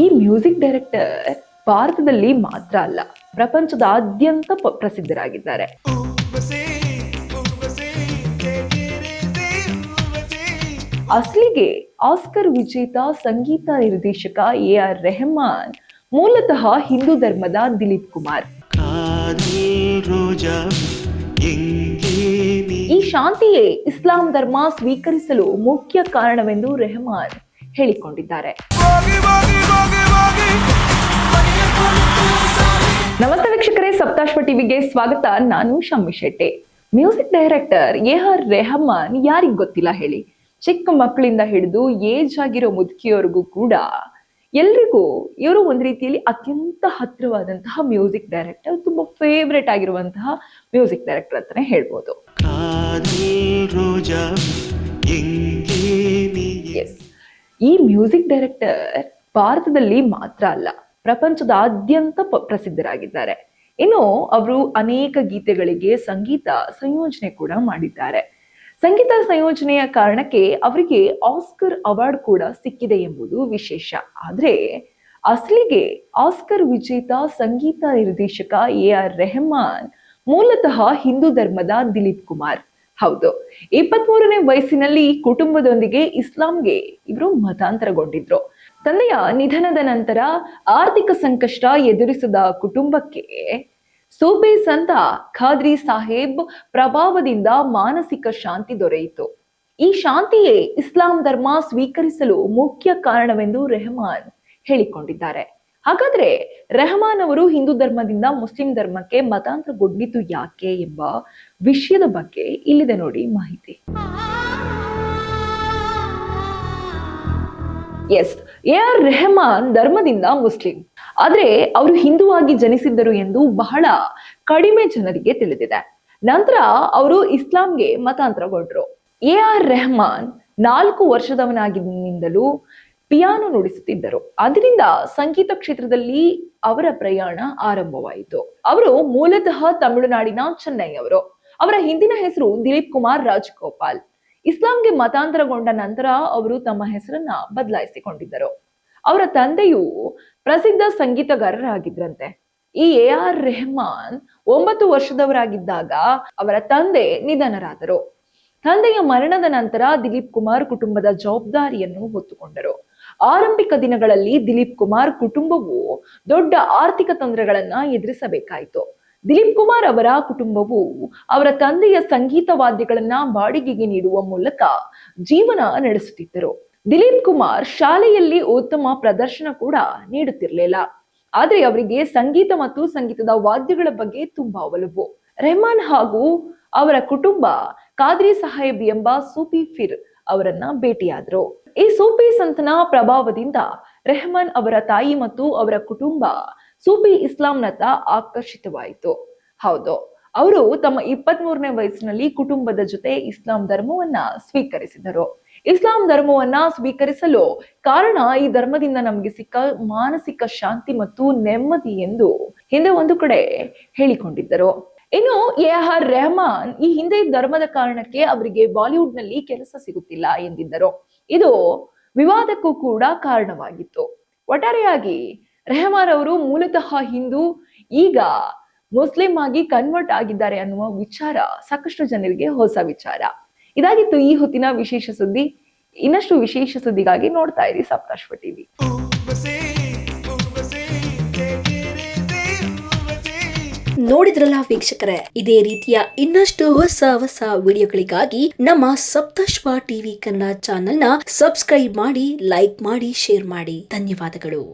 ಈ music director ಭಾರತದಲ್ಲಿ ಮಾತ್ರ ಅಲ್ಲ, ಪ್ರಪಂಚದಾದ್ಯಂತ ಪ್ರಸಿದ್ಧರಾಗಿದ್ದಾರೆ. ಅಸ್ಲಿಗೆ ಆಸ್ಕರ್ ವಿಜೇತ ಸಂಗೀತ ನಿರ್ದೇಶಕ ಎ ಆರ್ ರೆಹಮಾನ್, ಮೂಲತಃ ಹಿಂದೂ ಧರ್ಮದ ದಿಲೀಪ್ ಕುಮಾರ್. ಈ ಶಾಂತಿಯೇ ಇಸ್ಲಾಂ ಧರ್ಮ ಸ್ವೀಕರಿಸಲು ಮುಖ್ಯ ಕಾರಣವೆಂದು ರೆಹಮಾನ್ ಹೇಳಿಕೊಂಡಿದ್ದಾರೆ. ನಮಸ್ತೆ ವೀಕ್ಷಕರೇ ಸಪ್ತಾಶ್ವ ಟಿವಿಗೆ ಸ್ವಾಗತ. ನಾನು Shammi Shetty. Music director A R Rahman ಯಾರಿಗ್ ಗೊತ್ತಿಲ್ಲ ಹೇಳಿ? ಚಿಕ್ಕ ಮಕ್ಕಳಿಂದ ಹಿಡಿದು ಏಜ್ ಆಗಿರೋ ಮುದುಕಿಯವರೆಗೂ ಕೂಡ ಎಲ್ರಿಗೂ ಇವರು ಒಂದ್ ರೀತಿಯಲ್ಲಿ ಅತ್ಯಂತ ಹತ್ತಿರವಾದಂತಹ ಮ್ಯೂಸಿಕ್ ಡೈರೆಕ್ಟರ್ ತುಂಬಾ ಫೇವ್ರೇಟ್ ಆಗಿರುವಂತಹ ಮ್ಯೂಸಿಕ್ ಡೈರೆಕ್ಟರ್ ಅಂತಾನೆ ಹೇಳ್ಬೋದು. ಈ ಮ್ಯೂಸಿಕ್ ಡೈರೆಕ್ಟರ್ ಭಾರತದಲ್ಲಿ ಮಾತ್ರ ಅಲ್ಲ, ಪ್ರಪಂಚದಾದ್ಯಂತ ಪ್ರಸಿದ್ಧರಾಗಿದ್ದಾರೆ. ಇನ್ನು ಅವರು ಅನೇಕ ಗೀತೆಗಳಿಗೆ ಸಂಗೀತ ಸಂಯೋಜನೆ ಕೂಡ ಮಾಡಿದ್ದಾರೆ. ಸಂಗೀತ ಸಂಯೋಜನೆಯ ಕಾರಣಕ್ಕೆ ಅವರಿಗೆ ಆಸ್ಕರ್ ಅವಾರ್ಡ್ ಕೂಡ ಸಿಕ್ಕಿದೆ ಎಂಬುದು ವಿಶೇಷ. ಆದ್ರೆ ಅಸಲಿಗೆ ಆಸ್ಕರ್ ವಿಜೇತ ಸಂಗೀತ ನಿರ್ದೇಶಕ ಎ ಆರ್ ರೆಹಮಾನ್ ಮೂಲತಃ ಹಿಂದೂ ಧರ್ಮದ ದಿಲೀಪ್ ಕುಮಾರ್. ಹೌದು, ಇಪ್ಪತ್ಮೂರನೇ ವಯಸ್ಸಿನಲ್ಲಿ ಕುಟುಂಬದೊಂದಿಗೆ ಇಸ್ಲಾಂಗೆ ಇವರು ಮತಾಂತರಗೊಂಡಿದ್ರು. ತಂದೆಯ ನಿಧನದ ನಂತರ ಆರ್ಥಿಕ ಸಂಕಷ್ಟ ಎದುರಿಸಿದ ಕುಟುಂಬಕ್ಕೆ ಸೂಫಿ ಸಂತ ಖಾದ್ರಿ ಸಾಹೇಬ್ ಪ್ರಭಾವದಿಂದ ಮಾನಸಿಕ ಶಾಂತಿ ದೊರೆಯಿತು. ಈ ಶಾಂತಿಯೇ ಇಸ್ಲಾಂ ಧರ್ಮ ಸ್ವೀಕರಿಸಲು ಮುಖ್ಯ ಕಾರಣವೆಂದು ರೆಹಮಾನ್ ಹೇಳಿಕೊಂಡಿದ್ದಾರೆ. ಹಾಗಾದ್ರೆ ರೆಹಮಾನ್ ಅವರು ಹಿಂದೂ ಧರ್ಮದಿಂದ ಮುಸ್ಲಿಂ ಧರ್ಮಕ್ಕೆ ಮತಾಂತರಗೊಂಡಿದ್ದು ಯಾಕೆ ಎಂಬ ವಿಷಯದ ಬಗ್ಗೆ ಇಲ್ಲಿದೆ ನೋಡಿ ಮಾಹಿತಿ. ಎಸ್ ಎ ಆರ್ ರೆಹಮಾನ್ ಧರ್ಮದಿಂದ ಮುಸ್ಲಿಂ. ಆದ್ರೆ ಅವರು ಹಿಂದುವಾಗಿ ಜನಿಸಿದ್ದರು ಎಂದು ಬಹಳ ಕಡಿಮೆ ಜನರಿಗೆ ತಿಳಿದಿದೆ. ನಂತರ ಅವರು ಇಸ್ಲಾಂಗೆ ಮತಾಂತರಗೊಂಡ್ರು. ಎ ಆರ್ ರೆಹಮಾನ್ ನಾಲ್ಕು ವರ್ಷದವನಾಗಿನಿಂದಲೂ ಪಿಯಾನೋ ನುಡಿಸುತ್ತಿದ್ದರು. ಅದರಿಂದ ಸಂಗೀತ ಕ್ಷೇತ್ರದಲ್ಲಿ ಅವರ ಪ್ರಯಾಣ ಆರಂಭವಾಯಿತು. ಅವರು ಮೂಲತಃ ತಮಿಳುನಾಡಿನ ಚೆನ್ನೈ ಅವರು ಅವರ ಹಿಂದಿನ ಹೆಸರು ದಿಲೀಪ್ ಕುಮಾರ್ ರಾಜ್ಗೋಪಾಲ್. ಇಸ್ಲಾಂಗೆ ಮತಾಂತರಗೊಂಡ ನಂತರ ಅವರು ತಮ್ಮ ಹೆಸರನ್ನ ಬದಲಾಯಿಸಿಕೊಂಡಿದ್ದರು. ಅವರ ತಂದೆಯು ಪ್ರಸಿದ್ಧ ಸಂಗೀತಗಾರರಾಗಿದ್ರಂತೆ. ಈ ಎ ಆರ್ ರೆಹಮಾನ್ ಒಂಬತ್ತು ವರ್ಷದವರಾಗಿದ್ದಾಗ ಅವರ ತಂದೆ ನಿಧನರಾದರು. ತಂದೆಯ ಮರಣದ ನಂತರ ದಿಲೀಪ್ ಕುಮಾರ್ ಕುಟುಂಬದ ಜವಾಬ್ದಾರಿಯನ್ನು ಹೊತ್ತುಕೊಂಡರು. ಆರಂಭಿಕ ದಿನಗಳಲ್ಲಿ ದಿಲೀಪ್ ಕುಮಾರ್ ಕುಟುಂಬವು ದೊಡ್ಡ ಆರ್ಥಿಕ ತೊಂದರೆಗಳನ್ನ ಎದುರಿಸಬೇಕಾಯಿತು. ದಿಲೀಪ್ ಕುಮಾರ್ ಅವರ ಕುಟುಂಬವು ಅವರ ತಂದೆಯ ಸಂಗೀತ ವಾದ್ಯಗಳನ್ನ ಬಾಡಿಗೆಗೆ ನೀಡುವ ಮೂಲಕ ಜೀವನ ನಡೆಸುತ್ತಿದ್ದರು. ದಿಲೀಪ್ ಕುಮಾರ್ ಶಾಲೆಯಲ್ಲಿ ಉತ್ತಮ ಪ್ರದರ್ಶನ ಕೂಡ ನೀಡುತ್ತಿರಲಿಲ್ಲ. ಆದ್ರೆ ಅವರಿಗೆ ಸಂಗೀತ ಮತ್ತು ಸಂಗೀತದ ವಾದ್ಯಗಳ ಬಗ್ಗೆ ತುಂಬಾ ಒಲವು. ರೆಹಮಾನ್ ಹಾಗೂ ಅವರ ಕುಟುಂಬ ಕಾದ್ರಿ ಸಾಹೇಬ್ ಎಂಬ ಸೂಫಿ ಫಿರ್ ಅವರನ್ನ ಭೇಟಿಯಾದರು. ಈ ಸೂಫಿ ಸಂತನ ಪ್ರಭಾವದಿಂದ ರೆಹಮಾನ್ ಅವರ ತಾಯಿ ಮತ್ತು ಅವರ ಕುಟುಂಬ ಸೂಫಿ ಇಸ್ಲಾಂನತ್ತ ಆಕರ್ಷಿತವಾಯಿತು. ಹೌದು, ಅವರು ತಮ್ಮ ಇಪ್ಪತ್ತ್ ಮೂರನೇ ವಯಸ್ಸಿನಲ್ಲಿ ಕುಟುಂಬದ ಜೊತೆ ಇಸ್ಲಾಂ ಧರ್ಮವನ್ನ ಸ್ವೀಕರಿಸಿದರು. ಇಸ್ಲಾಂ ಧರ್ಮವನ್ನ ಸ್ವೀಕರಿಸಲು ಕಾರಣ ಈ ಧರ್ಮದಿಂದ ನಮಗೆ ಸಿಕ್ಕ ಮಾನಸಿಕ ಶಾಂತಿ ಮತ್ತು ನೆಮ್ಮದಿ ಎಂದು ಹಿಂದೆ ಒಂದು ಕಡೆ ಹೇಳಿಕೊಂಡಿದ್ದರು. ಇನ್ನು ಎ ಆರ್ ರೆಹಮಾನ್ ಈ ಹಿಂದೆ ಧರ್ಮದ ಕಾರಣಕ್ಕೆ ಅವರಿಗೆ ಬಾಲಿವುಡ್ನಲ್ಲಿ ಕೆಲಸ ಸಿಗುತ್ತಿಲ್ಲ ಎಂದಿದ್ದರು. ಇದು ವಿವಾದಕ್ಕೂ ಕೂಡ ಕಾರಣವಾಗಿತ್ತು. ಒಟ್ಟಾರೆಯಾಗಿ ರೆಹಮಾನ್ ಅವರು ಮೂಲತಃ ಹಿಂದೂ, ಈಗ ಮುಸ್ಲಿಂ ಆಗಿ ಕನ್ವರ್ಟ್ ಆಗಿದ್ದಾರೆ ಅನ್ನುವ ವಿಚಾರ ಸಾಕಷ್ಟು ಜನರಿಗೆ ಹೊಸ ವಿಚಾರ. ಇದಾಗಿತ್ತು ಈ ಹೊತ್ತಿನ ವಿಶೇಷ ಸುದ್ದಿ. ಇನ್ನಷ್ಟು ವಿಶೇಷ ಸುದ್ದಿಗಾಗಿ ನೋಡ್ತಾ ಇರಿ ಸಪ್ತಾಶ್ವ ಟಿವಿ. ನೋಡಿದ್ರಲ್ಲ ವೀಕ್ಷಕರೇ, ಇದೇ ರೀತಿಯ ಇನ್ನಷ್ಟು ಹೊಸ ಹೊಸ ವಿಡಿಯೋಗಳಿಗಾಗಿ ನಮ್ಮ ಸಪ್ತಶ್ವ ಟಿವಿ ಕನ್ನಡ ಚಾನೆಲ್ನ ಸಬ್ಸ್ಕ್ರೈಬ್ ಮಾಡಿ, ಲೈಕ್ ಮಾಡಿ, ಶೇರ್ ಮಾಡಿ. ಧನ್ಯವಾದಗಳು.